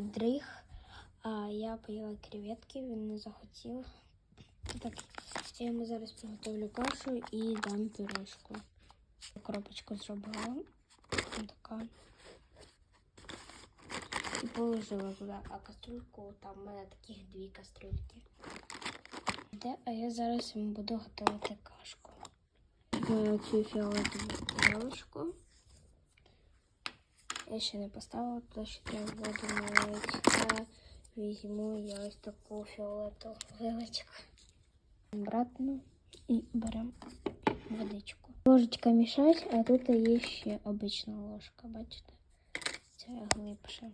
дрих, а я поїла креветки, він не захотів. Так, я йому зараз приготовлю кашу і дам пюрешку. Коробочку зробила. Така. І положила туди, а кастрюльку, там в мене таких дві кастрюльки. Де, а я зараз йому буду готувати кашку. Цю фіолетову тарілочку. Я ще не поставила, тому що треба воду налити. Я візьму я ось таку фіолетову вилочку. Обратно і беремо водичку. Ложечка мішать, а тут є ще обична ложка, бачите? Це глибше.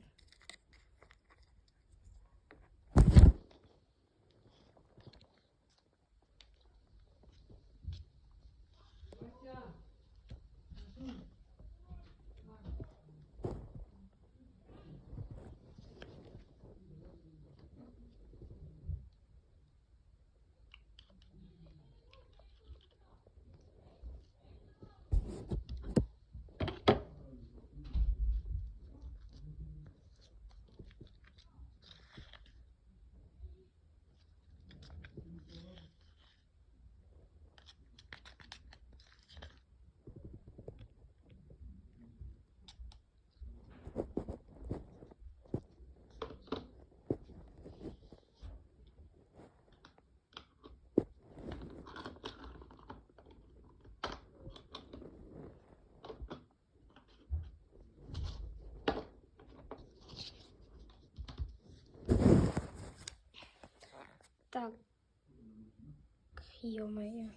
Ё-моё.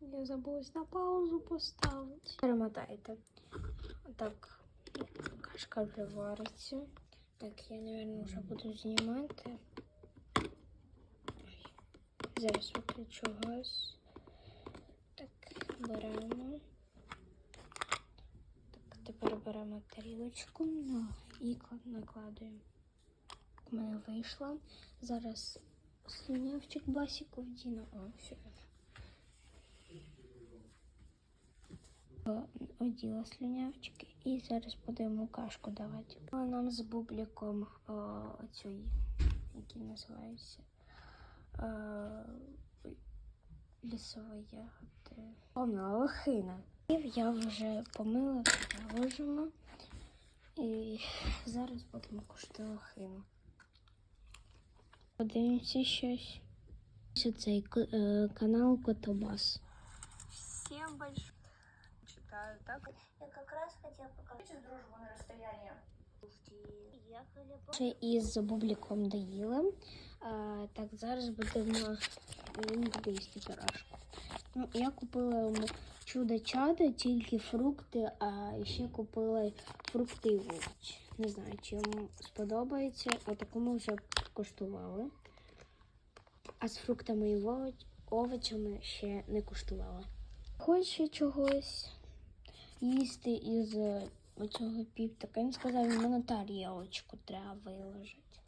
Я забулась на паузу поставити. Перемотайте. Так, кашка вже вариться. Так, я, наверное, вже буду знімати. Зараз виключу газ. Так, беремо. Так, тепер беремо тарілочку ну, і накладуємо. У мене вийшло. Зараз слюнявчик басіку вдіну. О, все. Оділа слюнявчики і зараз будемо кашку давати. Нам з бубліком о, оцю, який називається е, ягоди. Помила лохина. Я вже помила, ложимо. І зараз будемо кушати лохину. Подивимося щось. Ось цей е, канал Котобас. Всем большое. Читаю, так? Я как раз хотела показать. дружбу на расстоянии. Ще із бубліком доїли. А, так, зараз будемо буде їсти пюрешку. Ну, я купила йому чудо чадо, тільки фрукти, а ще купила фрукти і овочі. Не знаю, чи йому сподобається, а таку ми вже коштували. А з фруктами і овочами ще не куштувала. Хоче чогось їсти із е, оцього піптика. Він сказав, йому на тарілочку треба виложити.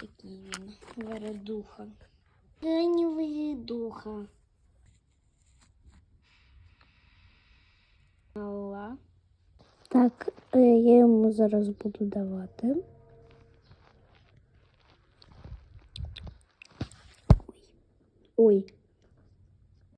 Такий він. Вередуха. Та не вередуха. Так, е, я йому зараз буду давати. Oi,